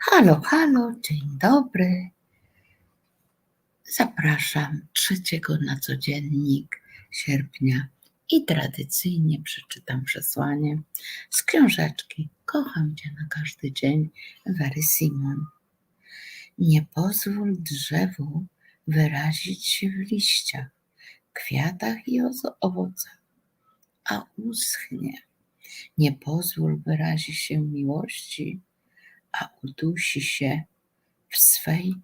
Halo, halo, dzień dobry. Zapraszam trzeciego na codziennik sierpnia i tradycyjnie przeczytam przesłanie z książeczki Kocham Cię na każdy dzień Wery Simon. Nie pozwól drzewu wyrazić się w liściach, kwiatach i owocach, a uschnie. Nie pozwól wyrazi się miłości, a udusi się w swej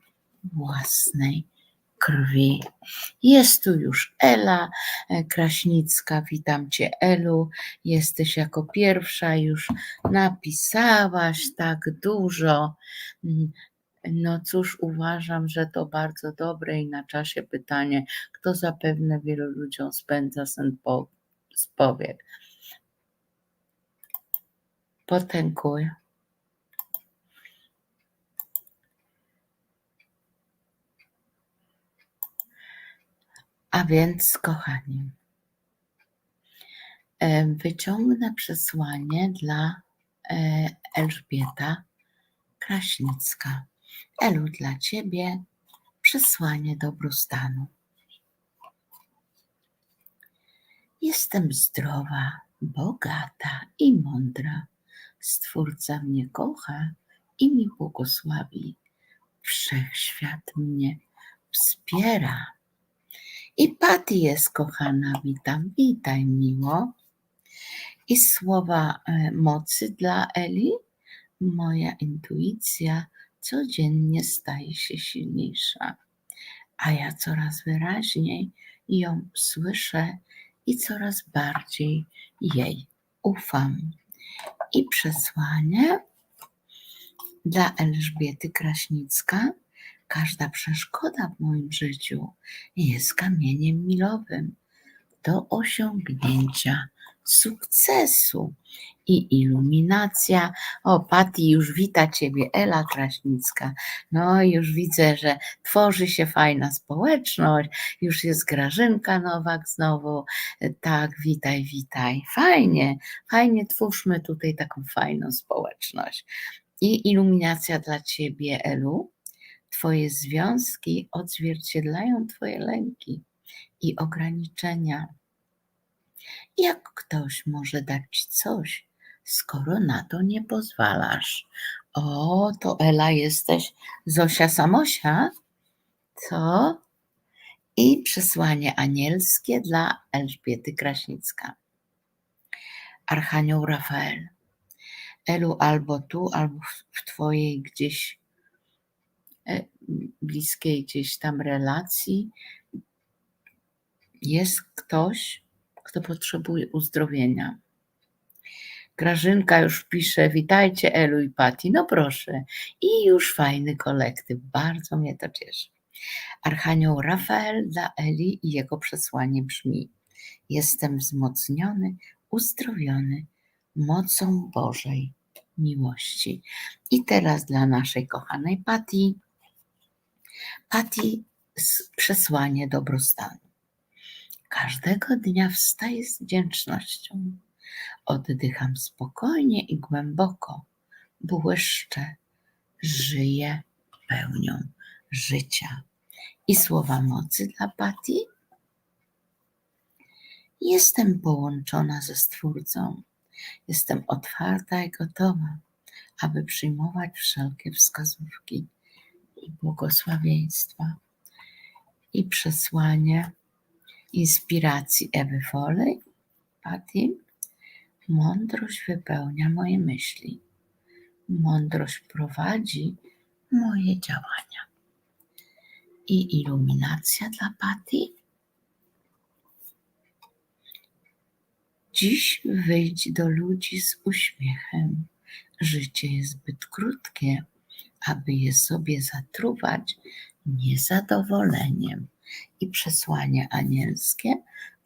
własnej krwi. Jest tu już Ela e, Kraśnicka. Witam Cię, Elu. Jesteś jako pierwsza, już napisałaś tak dużo. Mm, No cóż, uważam, że to bardzo dobre i na czasie pytanie, kto zapewne wielu ludziom spędza sen po, z powiek. Potękuj. A więc, kochani, e, wyciągnę przesłanie dla e, Elżbieta Kraśnicka. Elu, dla Ciebie przesłanie dobrostanu. Jestem zdrowa, bogata i mądra. Stwórca mnie kocha i mi błogosławi. Wszechświat mnie wspiera. I Patty jest kochana, witam, witaj miło. I słowa e, mocy dla Eli. Moja intuicja codziennie staje się silniejsza, a ja coraz wyraźniej ją słyszę i coraz bardziej jej ufam. I przesłanie dla Elżbiety Kraśnicka. Każda przeszkoda w moim życiu jest kamieniem milowym do osiągnięcia sukcesu i iluminacja. O, Pati, już wita Ciebie, Ela Kraśnicka. No, już widzę, że tworzy się fajna społeczność, już jest Grażynka Nowak znowu. Tak, witaj, witaj. Fajnie, fajnie twórzmy tutaj taką fajną społeczność. I iluminacja dla Ciebie, Elu. Twoje związki odzwierciedlają Twoje lęki i ograniczenia. Jak ktoś może dać ci coś, skoro na to nie pozwalasz? O, to Ela jesteś Zosia Samosia? Co? I przesłanie anielskie dla Elżbiety Kraśnicka. Archanioł Rafael. Elu, albo tu, albo w- Twojej gdzieś bliskiej gdzieś tam relacji jest ktoś, kto potrzebuje uzdrowienia. Grażynka już pisze, witajcie Elu i Pati. No proszę. I już fajny kolektyw. Bardzo mnie to cieszy. Archanioł Rafael dla Eli i jego przesłanie brzmi: Jestem wzmocniony, uzdrowiony mocą Bożej miłości. I teraz dla naszej kochanej Pati. Pati, s- przesłanie dobrostanu. Każdego dnia wstaję z wdzięcznością. Oddycham spokojnie i głęboko. Błyszczę, żyję pełnią życia. I słowa mocy dla Pati. Jestem połączona ze Stwórcą. Jestem otwarta i gotowa, aby przyjmować wszelkie wskazówki i błogosławieństwa i przesłanie inspiracji Ewy Foley, Patty. Mądrość wypełnia moje myśli. Mądrość prowadzi moje działania. I iluminacja dla Patty. Dziś wyjdź do ludzi z uśmiechem. Życie jest zbyt krótkie, aby je sobie zatruwać niezadowoleniem. I przesłanie anielskie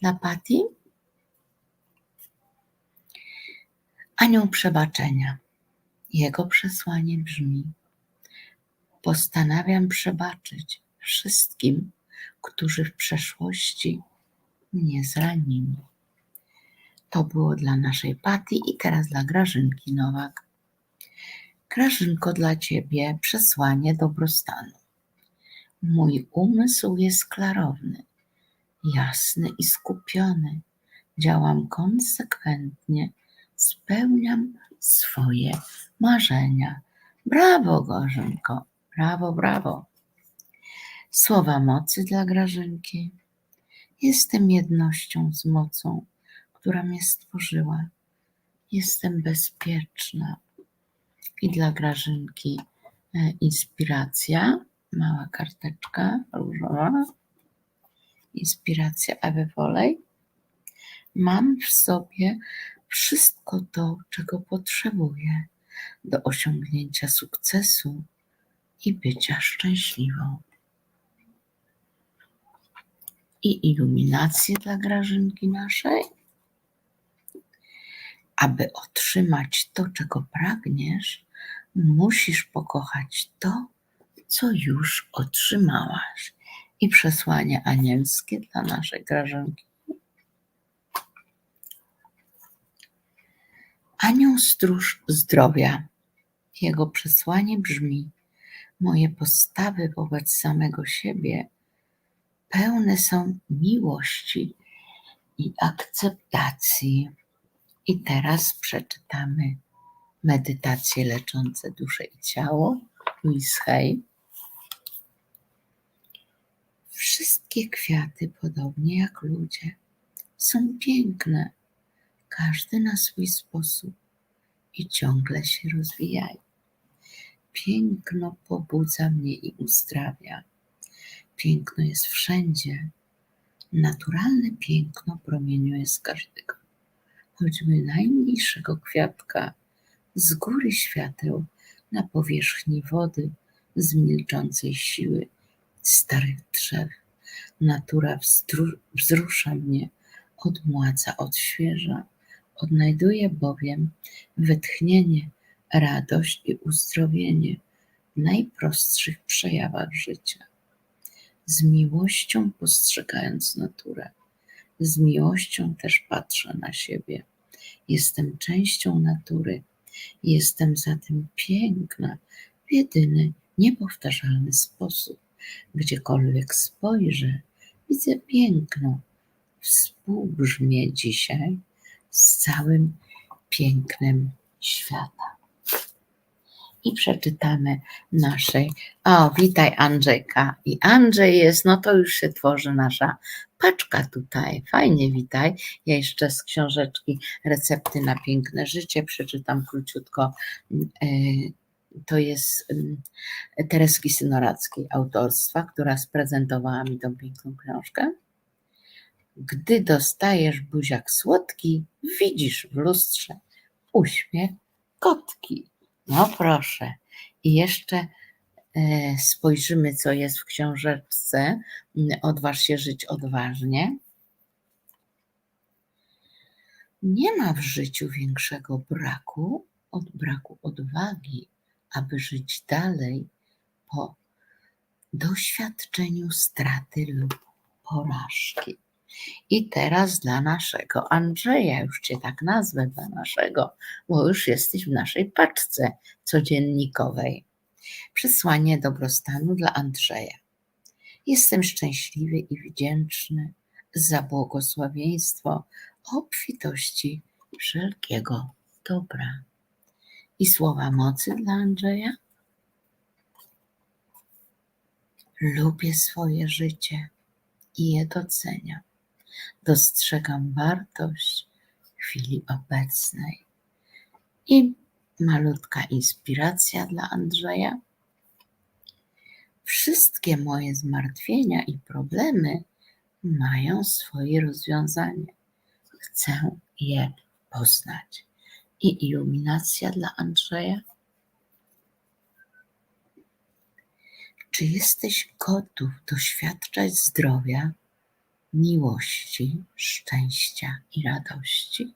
dla Patty. Anioł przebaczenia. Jego przesłanie brzmi: Postanawiam przebaczyć wszystkim, którzy w przeszłości mnie zranili. To było dla naszej Paty i teraz dla Grażynki Nowak. Grażynko, dla Ciebie przesłanie dobrostanu. Mój umysł jest klarowny, jasny i skupiony. Działam konsekwentnie, spełniam swoje marzenia. Brawo, Grażynko, brawo, brawo. Słowa mocy dla Grażynki. Jestem jednością z mocą, która mnie stworzyła. Jestem bezpieczna. I dla Grażynki e, inspiracja, mała karteczka różowa. Inspiracja Ewy Wolej. Mam w sobie wszystko to, czego potrzebuję do osiągnięcia sukcesu i bycia szczęśliwą. I iluminację dla Grażynki naszej. Aby otrzymać to, czego pragniesz, musisz pokochać to, co już otrzymałaś. I przesłanie anielskie dla naszej Grażynki. Anioł stróż zdrowia. Jego przesłanie brzmi: Moje postawy wobec samego siebie pełne są miłości i akceptacji. I teraz przeczytamy medytacje leczące duszę i ciało. Louise Hay. Wszystkie kwiaty, podobnie jak ludzie, są piękne, każdy na swój sposób i ciągle się rozwijają. Piękno pobudza mnie i uzdrawia. Piękno jest wszędzie. Naturalne piękno promieniuje z każdego, choćby najmniejszego kwiatka, z góry świateł na powierzchni wody, z milczącej siły starych drzew. Natura wzrusza mnie, odmładza, odświeża. Odnajduję bowiem wytchnienie, radość i uzdrowienie w najprostszych przejawach życia. Z miłością postrzegając naturę, z miłością też patrzę na siebie. Jestem częścią natury, jestem zatem piękna w jedyny, niepowtarzalny sposób. Gdziekolwiek spojrzę, widzę piękno. Współbrzmię dzisiaj z całym pięknem świata. I przeczytamy naszej. O, witaj Andrzejka. I Andrzej jest, no to już się tworzy nasza paczka tutaj. Fajnie, witaj. Ja jeszcze z książeczki Recepty na piękne życie przeczytam króciutko. Yy, To jest yy, Tereski Synorackiej autorstwa, która sprezentowała mi tą piękną książkę. Gdy dostajesz buziak słodki, widzisz w lustrze uśmiech kotki. No proszę. I jeszcze e, spojrzymy, co jest w książeczce. Odważ się żyć odważnie. Nie ma w życiu większego braku od braku odwagi, aby żyć dalej po doświadczeniu straty lub porażki. I teraz dla naszego Andrzeja, już Cię tak nazwę, dla naszego, bo już jesteś w naszej paczce codziennikowej. Przesłanie dobrostanu dla Andrzeja. Jestem szczęśliwy i wdzięczny za błogosławieństwo obfitości wszelkiego dobra. I słowa mocy dla Andrzeja. Lubię swoje życie i je doceniam. Dostrzegam wartość chwili obecnej. I malutka inspiracja dla Andrzeja. Wszystkie moje zmartwienia i problemy mają swoje rozwiązanie. Chcę je poznać. I iluminacja dla Andrzeja. Czy jesteś gotów doświadczać zdrowia, miłości, szczęścia i radości?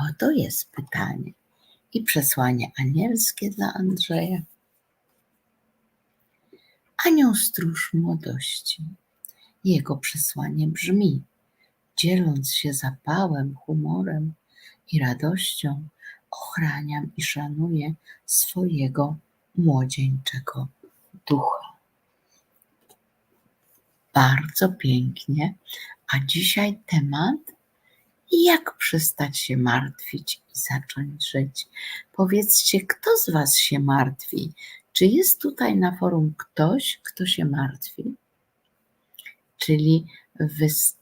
Oto jest pytanie i przesłanie anielskie dla Andrzeja. Anioł stróż młodości. Jego przesłanie brzmi: dzieląc się zapałem, humorem i radością, ochraniam i szanuję swojego młodzieńczego ducha. Bardzo pięknie. A dzisiaj temat jak przestać się martwić i zacząć żyć. Powiedzcie, kto z Was się martwi? Czy jest tutaj na forum ktoś, kto się martwi? Czyli wys...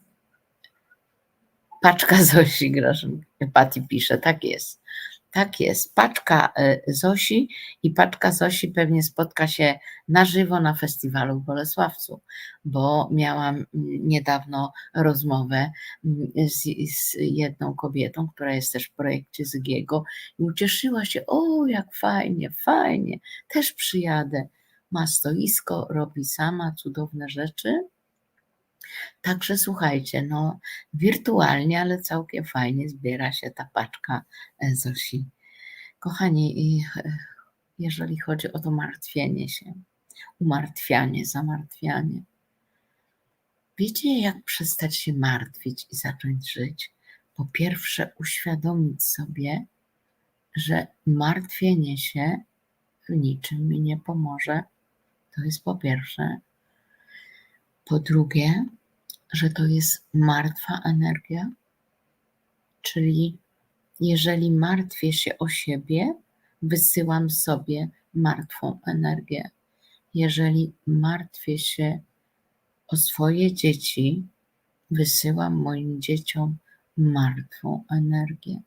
paczka Zosi Grażyn, Pati pisze, tak jest. Tak jest. Paczka e, Zosi i paczka Zosi pewnie spotka się na żywo na festiwalu w Bolesławcu, bo miałam mm, niedawno rozmowę mm, z, z jedną kobietą, która jest też w projekcie Zygiego i ucieszyła się, o jak fajnie, fajnie, też przyjadę. Ma stoisko, robi sama cudowne rzeczy. Także słuchajcie, no wirtualnie, ale całkiem fajnie zbiera się ta paczka e, Zosi. Kochani, e, jeżeli chodzi o to martwienie się, umartwianie, zamartwianie, wiecie jak przestać się martwić i zacząć żyć? Po pierwsze, uświadomić sobie, że martwienie się w niczym mi nie pomoże. To jest po pierwsze. Po drugie, że to jest martwa energia, czyli jeżeli martwię się o siebie, wysyłam sobie martwą energię. Jeżeli martwię się o swoje dzieci, wysyłam moim dzieciom martwą energię.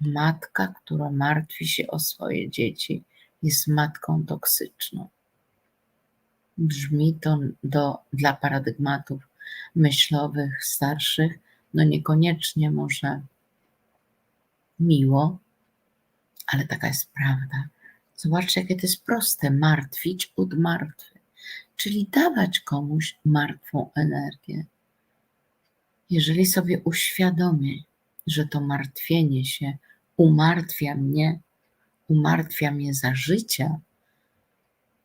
Matka, która martwi się o swoje dzieci, jest matką toksyczną. Brzmi to do, dla paradygmatów myślowych, starszych, no niekoniecznie może miło, ale taka jest prawda. Zobaczcie, jakie to jest proste: martwić od martwy, czyli dawać komuś martwą energię. Jeżeli sobie uświadomię, że to martwienie się umartwia mnie, umartwia mnie za życia,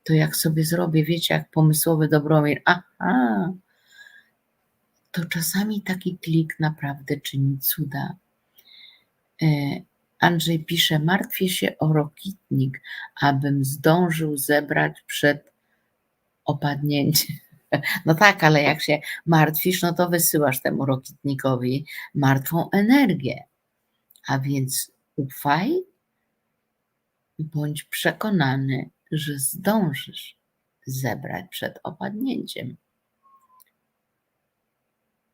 to jak sobie zrobię, wiecie, jak pomysłowy Dobromir, aha, to czasami taki klik naprawdę czyni cuda. E, Andrzej pisze, martwię się o rokitnik, abym zdążył zebrać przed opadnięciem. No tak, ale jak się martwisz, no to wysyłasz temu rokitnikowi martwą energię. A więc ufaj, bądź przekonany, że zdążysz zebrać przed opadnięciem.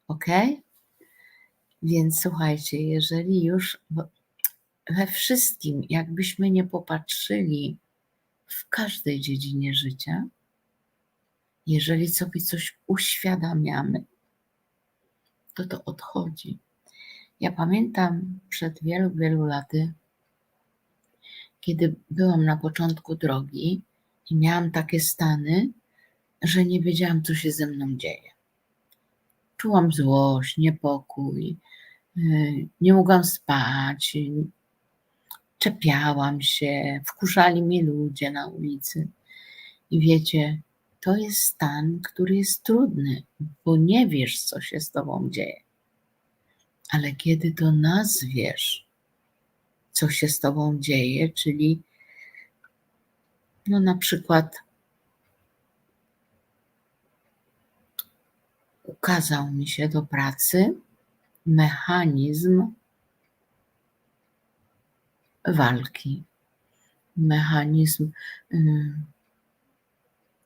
Ok? Więc słuchajcie, jeżeli już we wszystkim, jakbyśmy nie popatrzyli w każdej dziedzinie życia, jeżeli sobie coś uświadamiamy, to to odchodzi. Ja pamiętam przed wielu, wielu laty, kiedy byłam na początku drogi i miałam takie stany, że nie wiedziałam, co się ze mną dzieje. Czułam złość, niepokój, y, nie mogłam spać, czepiałam się, wkurzali mnie ludzie na ulicy. I wiecie, to jest stan, który jest trudny, bo nie wiesz, co się z tobą dzieje. Ale kiedy to nazwiesz, co się z tobą dzieje, czyli no na przykład ukazał mi się do pracy mechanizm walki. Mechanizm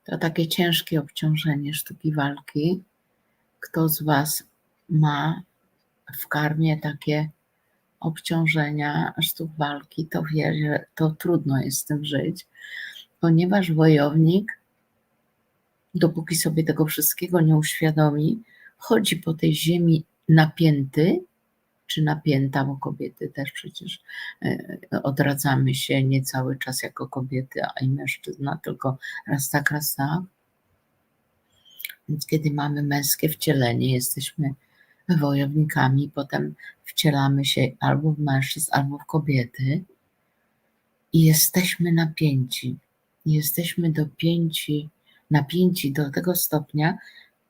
to takie ciężkie obciążenie sztuki walki. Kto z Was ma w karmie takie obciążenia sztuk walki, to wie, że to trudno jest z tym żyć, ponieważ wojownik, dopóki sobie tego wszystkiego nie uświadomi, chodzi po tej ziemi napięty, czy napięta, bo kobiety też przecież e, odradzamy się nie cały czas jako kobiety, a i mężczyzna, tylko raz tak, raz tak. Więc kiedy mamy męskie wcielenie, jesteśmy wojownikami, potem wcielamy się albo w mężczyzn, albo w kobiety i jesteśmy napięci. Jesteśmy dopięci, napięci do tego stopnia,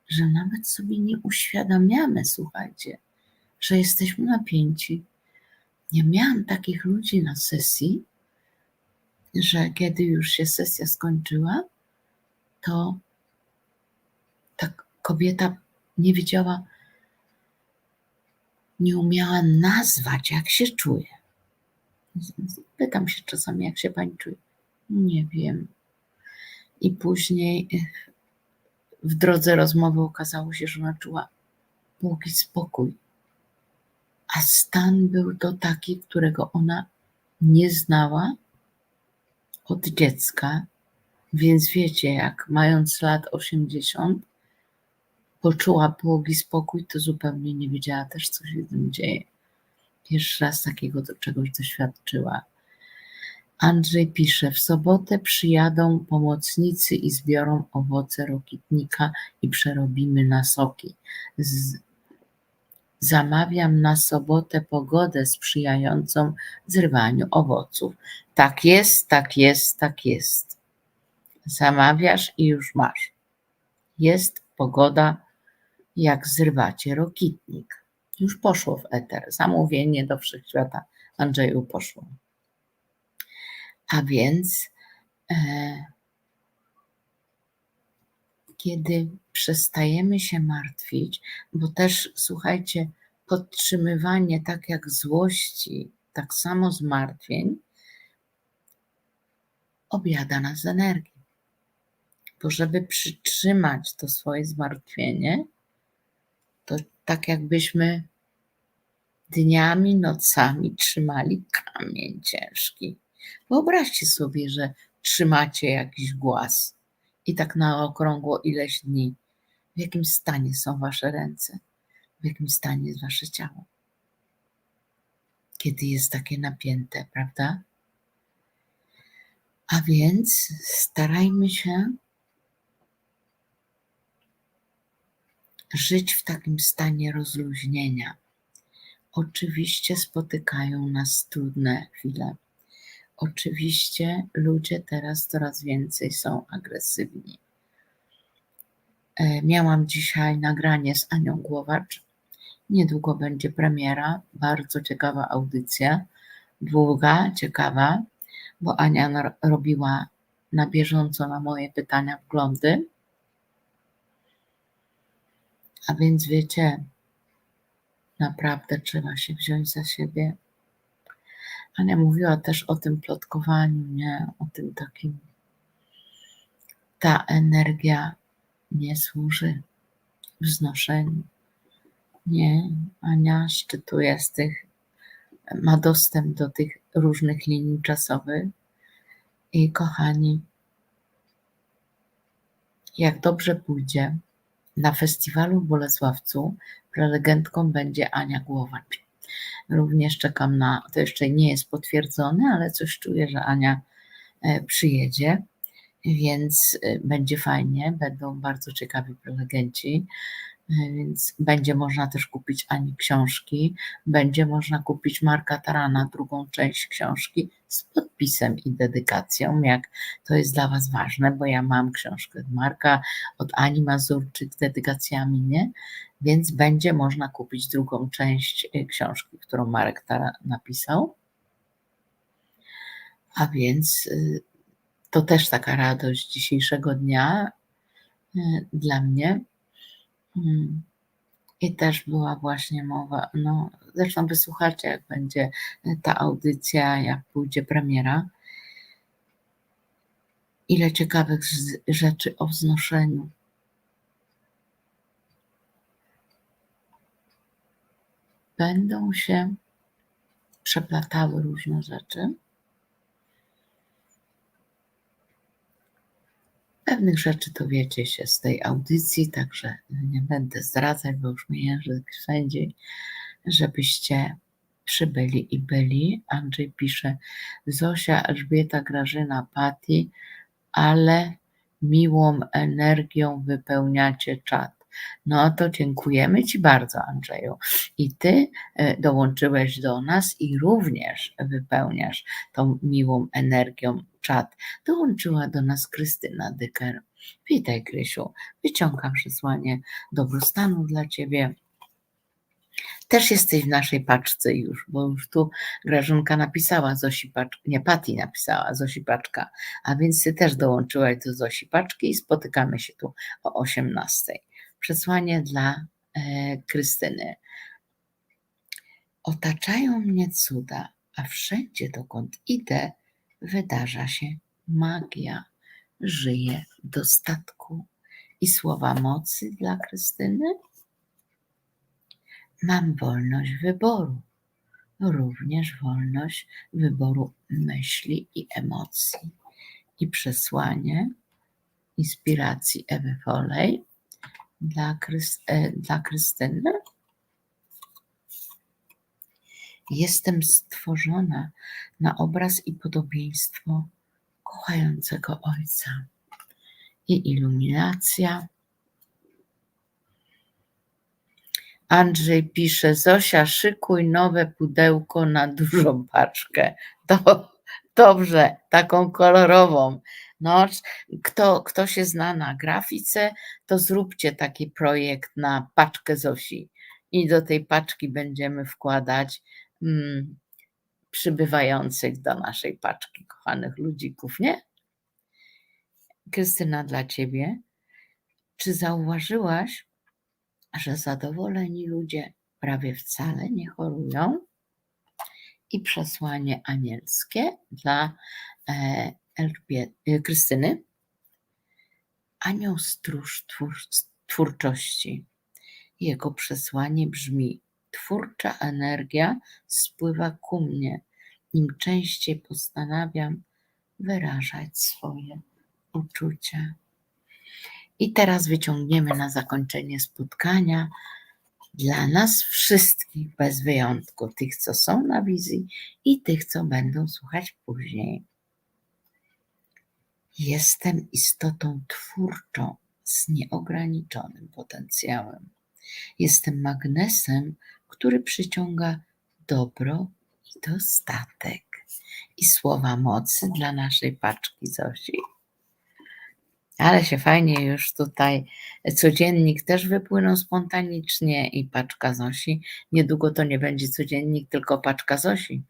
że nawet sobie nie uświadamiamy, słuchajcie, że jesteśmy napięci. Ja miałam takich ludzi na sesji, że kiedy już się sesja skończyła, to ta kobieta nie wiedziała, nie umiała nazwać, jak się czuje. Pytam się czasami, jak się pani czuje. Nie wiem. I później w drodze rozmowy okazało się, że ona czuła długi spokój. A stan był to taki, którego ona nie znała od dziecka. Więc wiecie, jak mając lat 80, poczuła błogi spokój, to zupełnie nie wiedziała też, co się z tym dzieje. Pierwszy raz takiego czegoś doświadczyła. Andrzej pisze, w sobotę przyjadą pomocnicy i zbiorą owoce rokitnika i przerobimy na soki. Z... Zamawiam na sobotę pogodę sprzyjającą zrywaniu owoców. Tak jest, tak jest, tak jest. Zamawiasz i już masz. Jest pogoda, jak zrywacie rokitnik. Już poszło w eter. Zamówienie do wszechświata Andrzeju poszło. A więc, e, kiedy przestajemy się martwić, bo też słuchajcie, podtrzymywanie tak jak złości, tak samo zmartwień, objada nas energię. Bo żeby przytrzymać to swoje zmartwienie, to tak jakbyśmy dniami, nocami trzymali kamień ciężki. Wyobraźcie sobie, że trzymacie jakiś głaz i tak na okrągło ileś dni. W jakim stanie są wasze ręce? W jakim stanie jest wasze ciało? Kiedy jest takie napięte, prawda? A więc starajmy się żyć w takim stanie rozluźnienia. Oczywiście spotykają nas trudne chwile. Oczywiście ludzie teraz coraz więcej są agresywni. E, miałam dzisiaj nagranie z Anią Głowacz. Niedługo będzie premiera. Bardzo ciekawa audycja. Długa, ciekawa, bo Ania robiła na bieżąco na moje pytania wglądy. A więc wiecie, naprawdę trzeba się wziąć za siebie. Ania mówiła też o tym plotkowaniu, nie? O tym takim. Ta energia nie służy wznoszeniu. Nie, Ania szczytuje z tych, ma dostęp do tych różnych linii czasowych. I kochani, jak dobrze pójdzie, na festiwalu w Bolesławcu prelegentką będzie Ania Głowacz. Również czekam na, to jeszcze nie jest potwierdzone, ale coś czuję, że Ania e, przyjedzie, więc e, będzie fajnie, będą bardzo ciekawi prelegenci. E, więc będzie można też kupić Ani książki, będzie można kupić Marka Tarana, drugą część książki z podpisem i dedykacją, jak to jest dla Was ważne, bo ja mam książkę od Marka, od Ani Mazurczyk z dedykacjami, nie? Więc będzie można kupić drugą część e, książki, którą Marek Taran napisał. A więc e, to też taka radość dzisiejszego dnia dla mnie. I też była właśnie mowa, no zresztą wysłuchacie, jak będzie ta audycja, jak pójdzie premiera. Ile ciekawych rzeczy o wznoszeniu. Będą się przeplatały różne rzeczy. Pewnych rzeczy dowiecie się z tej audycji, także nie będę zdradzać, bo już mi język wszędzie, żebyście przybyli i byli. Andrzej pisze, Zosia, Elżbieta, Grażyna, Pati, ale miłą energią wypełniacie czat. No to dziękujemy Ci bardzo, Andrzeju. I Ty e, dołączyłeś do nas i również wypełniasz tą miłą energią czat. Dołączyła do nas Krystyna Dyker. Witaj, Krysiu. Wyciągam przesłanie dobrostanu dla Ciebie. Też jesteś w naszej paczce już, bo już tu Grażynka napisała Zosi Paczka, nie, Pati napisała Zosi Paczka, a więc ty też dołączyłaś do Zosi Paczki i spotykamy się tu o 18. Przesłanie dla e, Krystyny. Otaczają mnie cuda, a wszędzie dokąd idę, wydarza się magia. Żyję dostatku. I słowa mocy dla Krystyny? Mam wolność wyboru, również wolność wyboru myśli i emocji. I przesłanie inspiracji Ewy Folej dla, Krys- e, dla Krystyny. Jestem stworzona na obraz i podobieństwo kochającego Ojca. I iluminacja. Andrzej pisze, Zosia, szykuj nowe pudełko na dużą paczkę. To dobrze, taką kolorową. No, kto, kto się zna na grafice, to zróbcie taki projekt na paczkę Zosi. I do tej paczki będziemy wkładać mm, przybywających do naszej paczki kochanych ludzików, nie? Krystyna, dla ciebie. Czy zauważyłaś, że zadowoleni ludzie prawie wcale nie chorują? I przesłanie anielskie dla e, E, Krystyny. Anioł stróż twór, twórczości. Jego przesłanie brzmi: Twórcza energia spływa ku mnie, im częściej postanawiam wyrażać swoje uczucia. I teraz wyciągniemy na zakończenie spotkania dla nas wszystkich, bez wyjątku, tych, co są na wizji i tych, co będą słuchać później. Jestem istotą twórczą z nieograniczonym potencjałem. Jestem magnesem, który przyciąga dobro i dostatek. I słowa mocy dla naszej paczki Zosi. Ale się fajnie już tutaj codziennik też wypłynął spontanicznie i paczka Zosi. Niedługo to nie będzie codziennik, tylko paczka Zosi.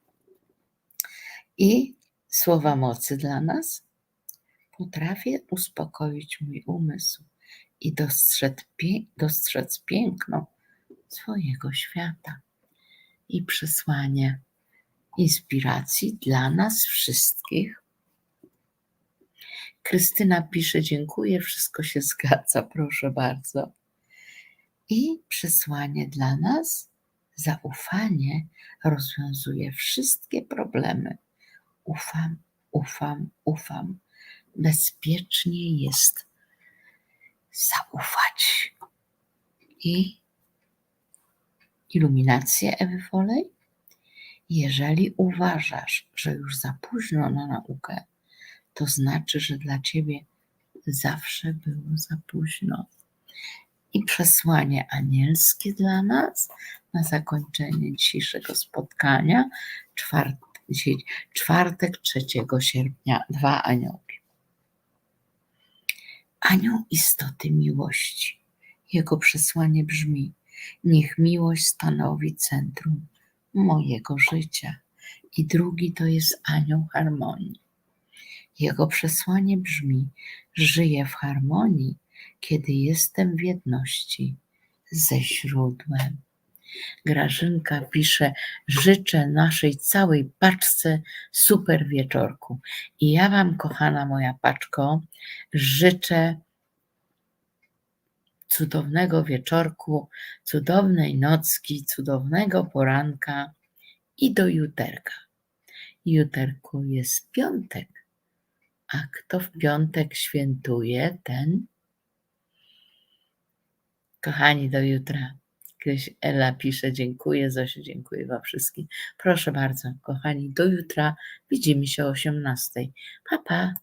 I słowa mocy dla nas. Potrafię uspokoić mój umysł i dostrzec, dostrzec piękno swojego świata. I przesłanie inspiracji dla nas wszystkich. Krystyna pisze: Dziękuję, wszystko się zgadza, proszę bardzo. I przesłanie dla nas: zaufanie rozwiązuje wszystkie problemy. Ufam, ufam, ufam. Bezpiecznie jest zaufać. I iluminację Ewy Folej? Jeżeli uważasz, że już za późno na naukę, to znaczy, że dla ciebie zawsze było za późno. I przesłanie anielskie dla nas na zakończenie dzisiejszego spotkania, czwart, dzisiaj- czwartek 3 sierpnia, dwa aniołki. Anioł istoty miłości. Jego przesłanie brzmi: Niech miłość stanowi centrum mojego życia. I drugi to jest anioł harmonii. Jego przesłanie brzmi: Żyję w harmonii, kiedy jestem w jedności ze źródłem. Grażynka pisze: Życzę naszej całej paczce super wieczorku. I ja Wam, kochana moja paczko, życzę cudownego wieczorku, cudownej nocki, cudownego poranka i do juterka. Juterku jest piątek. A kto w piątek świętuje, ten. Kochani, do jutra. Ela pisze, dziękuję, Zosiu, dziękuję Wam wszystkim. Proszę bardzo, kochani, do jutra. Widzimy się o 18. Pa, pa.